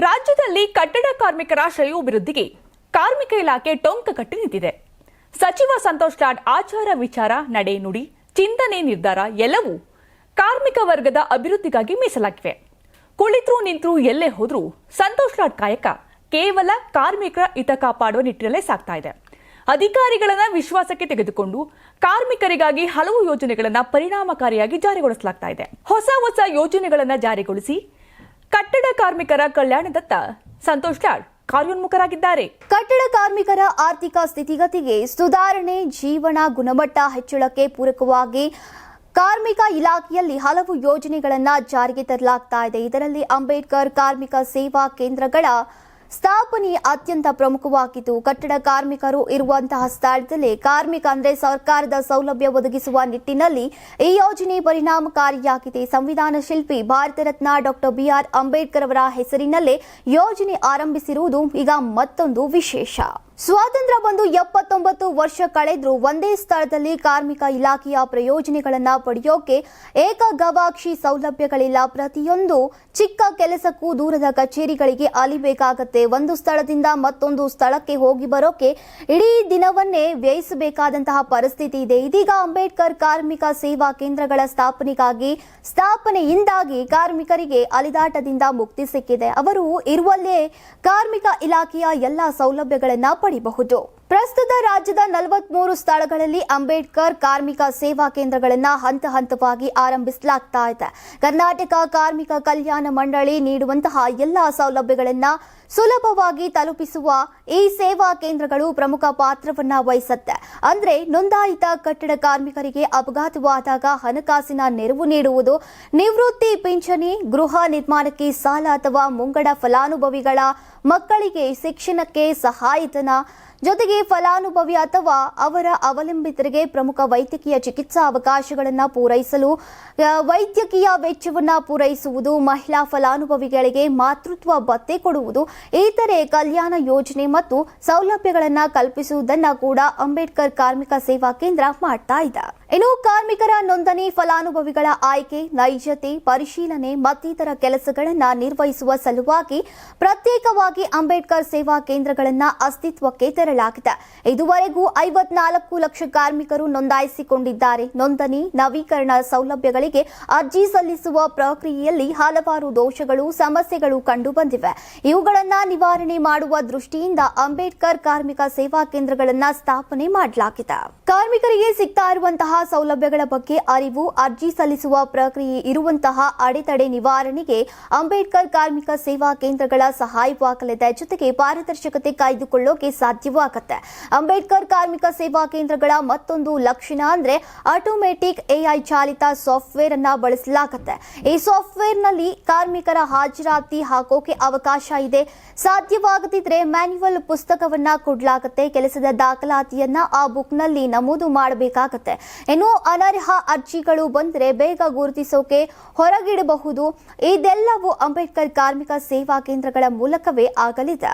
ರಾಜ್ಯದಲ್ಲಿ ಕಟ್ಟಡ ಕಾರ್ಮಿಕರ ಶ್ರೇಯೋಭಿವೃದ್ಧಿಗೆ ಕಾರ್ಮಿಕ ಇಲಾಖೆ ಟೊಂಕ ಕಟ್ಟಿ ನಿಂತಿದೆ. ಸಚಿವ ಸಂತೋಷ್ ಲಾಡ್ ಆಚಾರ ವಿಚಾರ, ನಡೆ ನುಡಿ, ಚಿಂತನೆ ನಿರ್ಧಾರ ಎಲ್ಲವೂ ಕಾರ್ಮಿಕ ವರ್ಗದ ಅಭಿವೃದ್ಧಿಗಾಗಿ ಮೀಸಲಾಗಿವೆ. ಕುಳಿತರು ನಿಂತರು ಎಲ್ಲೇ ಹೋದರೂ ಸಂತೋಷ್ ಲಾಡ್ ಕಾಯಕ ಕೇವಲ ಕಾರ್ಮಿಕರ ಹಿತ ಕಾಪಾಡುವ ನಿಟ್ಟಿನಲ್ಲೇ ಸಾಗ್ತಾ ಇದೆ. ಅಧಿಕಾರಿಗಳನ್ನ ವಿಶ್ವಾಸಕ್ಕೆ ತೆಗೆದುಕೊಂಡು ಕಾರ್ಮಿಕರಿಗಾಗಿ ಹಲವು ಯೋಜನೆಗಳನ್ನ ಪರಿಣಾಮಕಾರಿಯಾಗಿ ಜಾರಿಗೊಳಿಸಲಾಗ್ತಾ ಇದೆ. ಹೊಸ ಹೊಸ ಯೋಜನೆಗಳನ್ನ ಜಾರಿಗೊಳಿಸಿ ಕಟ್ಟಡ ಕಾರ್ಮಿಕರ ಕಲ್ಯಾಣದತ್ತ ಸಂತೋಷ್ ಲಾಡ್ ಕಾರ್ಯೋನ್ಮುಖರಾಗಿದ್ದಾರೆ. ಕಟ್ಟಡ ಕಾರ್ಮಿಕರ ಆರ್ಥಿಕ ಸ್ಥಿತಿಗತಿಗೆ ಸುಧಾರಣೆ, ಜೀವನ ಗುಣಮಟ್ಟ ಹೆಚ್ಚಳಕ್ಕೆ ಪೂರಕವಾಗಿ ಕಾರ್ಮಿಕ ಇಲಾಖೆಯಲ್ಲಿ ಹಲವು ಯೋಜನೆಗಳನ್ನು ಜಾರಿಗೆ ತರಲಾಗ್ತಾ ಇದೆ. ಇದರಲ್ಲಿ ಅಂಬೇಡ್ಕರ್ ಕಾರ್ಮಿಕ ಸೇವಾ ಕೇಂದ್ರಗಳ ಸ್ಥಾಪನೆ ಅತ್ಯಂತ ಪ್ರಮುಖವಾಗಿದ್ದು, ಕಟ್ಟಡ ಕಾರ್ಮಿಕರು ಇರುವಂತಹ ಸ್ಥಳದಲ್ಲಿ ಕಾರ್ಮಿಕ ಅಂದರೆ ಸರ್ಕಾರದ ಸೌಲಭ್ಯ ಒದಗಿಸುವ ನಿಟ್ಟಿನಲ್ಲಿ ಈ ಯೋಜನೆ ಪರಿಣಾಮಕಾರಿಯಾಗಿದೆ. ಸಂವಿಧಾನ ಶಿಲ್ಪಿ Bharat Ratna doctor B R Ambedkar ಅವರ ಹೆಸರಿನಲ್ಲೇ ಯೋಜನೆ ಆರಂಭಿಸಿರುವುದು ಈಗ ಮತ್ತೊಂದು ವಿಶೇಷ. ಸ್ವಾತಂತ್ರ್ಯ ಬಂದು ಎಪ್ಪತ್ತೊಂಬತ್ತು ವರ್ಷ ಕಳೆದ್ರೂ ಒಂದೇ ಸ್ಥಳದಲ್ಲಿ ಕಾರ್ಮಿಕ ಇಲಾಖೆಯ ಪ್ರಯೋಜನೆಗಳನ್ನು ಪಡೆಯೋಕೆ ಏಕ ಗವಾಕ್ಷಿ ಸೌಲಭ್ಯಗಳಿಲ್ಲ. ಪ್ರತಿಯೊಂದು ಚಿಕ್ಕ ಕೆಲಸಕ್ಕೂ ದೂರದ ಕಚೇರಿಗಳಿಗೆ ಅಲಿಬೇಕಾಗತ್ತೆ. ಒಂದು ಸ್ಥಳದಿಂದ ಮತ್ತೊಂದು ಸ್ಥಳಕ್ಕೆ ಹೋಗಿ ಬರೋಕೆ ಇಡೀ ದಿನವನ್ನೇ ವ್ಯಯಿಸಬೇಕಾದಂತಹ ಪರಿಸ್ಥಿತಿ ಇದೆ. ಇದೀಗ ಅಂಬೇಡ್ಕರ್ ಕಾರ್ಮಿಕ ಸೇವಾ ಕೇಂದ್ರಗಳ ಸ್ಥಾಪನೆಗಾಗಿ, ಸ್ಥಾಪನೆಯಿಂದಾಗಿ ಕಾರ್ಮಿಕರಿಗೆ ಅಲಿದಾಟದಿಂದ ಮುಕ್ತಿ ಸಿಕ್ಕಿದೆ. ಅವರು ಇರುವಲ್ಲೇ ಕಾರ್ಮಿಕ ಇಲಾಖೆಯ ಎಲ್ಲ ಸೌಲಭ್ಯಗಳನ್ನ 里伯胡多。ಪ್ರಸ್ತುತ ರಾಜ್ಯದ ನಲವತ್ಮೂರು ಸ್ಥಳಗಳಲ್ಲಿ ಅಂಬೇಡ್ಕರ್ ಕಾರ್ಮಿಕ ಸೇವಾ ಕೇಂದ್ರಗಳನ್ನು ಹಂತ ಹಂತವಾಗಿ ಆರಂಭಿಸಲಾಗ್ತಾ ಇದೆ. ಕರ್ನಾಟಕ ಕಾರ್ಮಿಕ ಕಲ್ಯಾಣ ಮಂಡಳಿ ನೀಡುವಂತಹ ಎಲ್ಲ ಸೌಲಭ್ಯಗಳನ್ನು ಸುಲಭವಾಗಿ ತಲುಪಿಸುವ ಈ ಸೇವಾ ಕೇಂದ್ರಗಳು ಪ್ರಮುಖ ಪಾತ್ರವನ್ನ ವಹಿಸುತ್ತೆ. ಅಂದ್ರೆ ನೋಂದಾಯಿತ ಕಟ್ಟಡ ಕಾರ್ಮಿಕರಿಗೆ ಅಪಘಾತವಾದಾಗ ಹಣಕಾಸಿನ ನೆರವು ನೀಡುವುದು, ನಿವೃತ್ತಿ ಪಿಂಚಣಿ, ಗೃಹ ನಿರ್ಮಾಣಕ್ಕೆ ಸಾಲ ಅಥವಾ ಮುಂಗಡ ಫಲಾನುಭವಿಗಳ ಮಕ್ಕಳಿಗೆ ಶಿಕ್ಷಣಕ್ಕೆ ಸಹಾಯಧನ ಜೊತೆಗೆ ಫಲಾನುಭವಿ ಅಥವಾ ಅವರ ಅವಲಂಬಿತರಿಗೆ ಪ್ರಮುಖ ವೈದ್ಯಕೀಯ ಚಿಕಿತ್ಸಾ ಅವಕಾಶಗಳನ್ನು ಪೂರೈಸಲು ವೈದ್ಯಕೀಯ ವೆಚ್ಚವನ್ನು ಪೂರೈಸುವುದು, ಮಹಿಳಾ ಫಲಾನುಭವಿಗಳಿಗೆ ಮಾತೃತ್ವ ಭತ್ತೆ ಕೊಡುವುದು, ಇತರೆ ಕಲ್ಯಾಣ ಯೋಜನೆ ಮತ್ತು ಸೌಲಭ್ಯಗಳನ್ನು ಕಲ್ಪಿಸುವುದನ್ನು ಕೂಡ ಅಂಬೇಡ್ಕರ್ ಕಾರ್ಮಿಕ ಸೇವಾ ಕೇಂದ್ರ ಮಾಡ್ತಾ ಇದೆ. ಇನ್ನು ಕಾರ್ಮಿಕರ ನೋಂದಣಿ ಫಲಾನುಭವಿಗಳ ಆಯ್ಕೆ, ನೈಜತೆ, ಪರಿಶೀಲನೆ ಮತ್ತಿತರ ಕೆಲಸಗಳನ್ನು ನಿರ್ವಹಿಸುವ ಸಲುವಾಗಿ ಪ್ರತ್ಯೇಕವಾಗಿ ಅಂಬೇಡ್ಕರ್ ಸೇವಾ ಕೇಂದ್ರಗಳನ್ನು ಅಸ್ತಿತ್ವಕ್ಕೆ ತರಲಾಗಿದೆ ಇದುವರೆಗೂ ಐವತ್ನಾಲ್ಕು ಲಕ್ಷ ಕಾರ್ಮಿಕರು ನೋಂದಾಯಿಸಿಕೊಂಡಿದ್ದಾರೆ. ನೋಂದಣಿ, ನವೀಕರಣ ಸೌಲಭ್ಯಗಳಿಗೆ ಅರ್ಜಿ ಸಲ್ಲಿಸುವ ಪ್ರಕ್ರಿಯೆಯಲ್ಲಿ ಹಲವಾರು ದೋಷಗಳು, ಸಮಸ್ಯೆಗಳು ಕಂಡುಬಂದಿವೆ. ಇವುಗಳನ್ನು ನಿವಾರಣೆ ಮಾಡುವ ದೃಷ್ಟಿಯಿಂದ ಅಂಬೇಡ್ಕರ್ ಕಾರ್ಮಿಕ ಸೇವಾ ಕೇಂದ್ರಗಳನ್ನು ಸ್ಥಾಪನೆ ಮಾಡಲಾಗಿದೆ. ಕಾರ್ಮಿಕರಿಗೆ ಸಿಗ್ತಾ ಇರುವಂತಹ ಸೌಲಭ್ಯಗಳ ಬಗ್ಗೆ ಅರಿವು, ಅರ್ಜಿ ಸಲ್ಲಿಸುವ ಪ್ರಕ್ರಿಯೆ ಇರುವಂತಹ ಅಡೆತಡೆ ನಿವಾರಣೆಗೆ ಅಂಬೇಡ್ಕರ್ ಕಾರ್ಮಿಕ ಸೇವಾ ಕೇಂದ್ರಗಳ ಸಹಾಯವಾಗಲಿದೆ. ಜೊತೆಗೆ ಪಾರದರ್ಶಕತೆ ಕಾಯ್ದುಕೊಳ್ಳೋಕೆ ಸಾಧ್ಯವಾಗುತ್ತೆ. ಅಂಬೇಡ್ಕರ್ ಕಾರ್ಮಿಕ ಸೇವಾ ಕೇಂದ್ರಗಳ ಮತ್ತೊಂದು ಲಕ್ಷಣ ಅಂದ್ರೆ ಆಟೋಮೆಟಿಕ್ ಎಐ ಚಾಲಿತ ಸಾಫ್ಟ್ವೇರ್ ಅನ್ನ ಬಳಸಲಾಗುತ್ತೆ. ಈ ಸಾಫ್ಟ್ವೇರ್ನಲ್ಲಿ ಕಾರ್ಮಿಕರ ಹಾಜರಾತಿ ಹಾಕೋಕೆ ಅವಕಾಶ ಇದೆ. ಸಾಧ್ಯವಾಗದಿದ್ರೆ ಮ್ಯಾನ್ಯುವಲ್ ಪುಸ್ತಕವನ್ನ ಕೊಡಲಾಗುತ್ತೆ. ಕೆಲಸದ ದಾಖಲಾತಿಯನ್ನ ಆ ಬುಕ್ನಲ್ಲಿ ನಮೂದು ಮಾಡಬೇಕಾಗತ್ತೆ. ಇನ್ನು ಅನರ್ಹ ಅರ್ಜಿಗಳು ಬಂದರೆ ಬೇಗ ಗುರುತಿಸೋಕೆ ಹೊರಗಿಡಬಹುದು. ಇದೆಲ್ಲವೂ ಅಂಬೇಡ್ಕರ್ ಕಾರ್ಮಿಕ ಸೇವಾ ಕೇಂದ್ರಗಳ ಮೂಲಕವೇ ಆಗಲಿದೆ.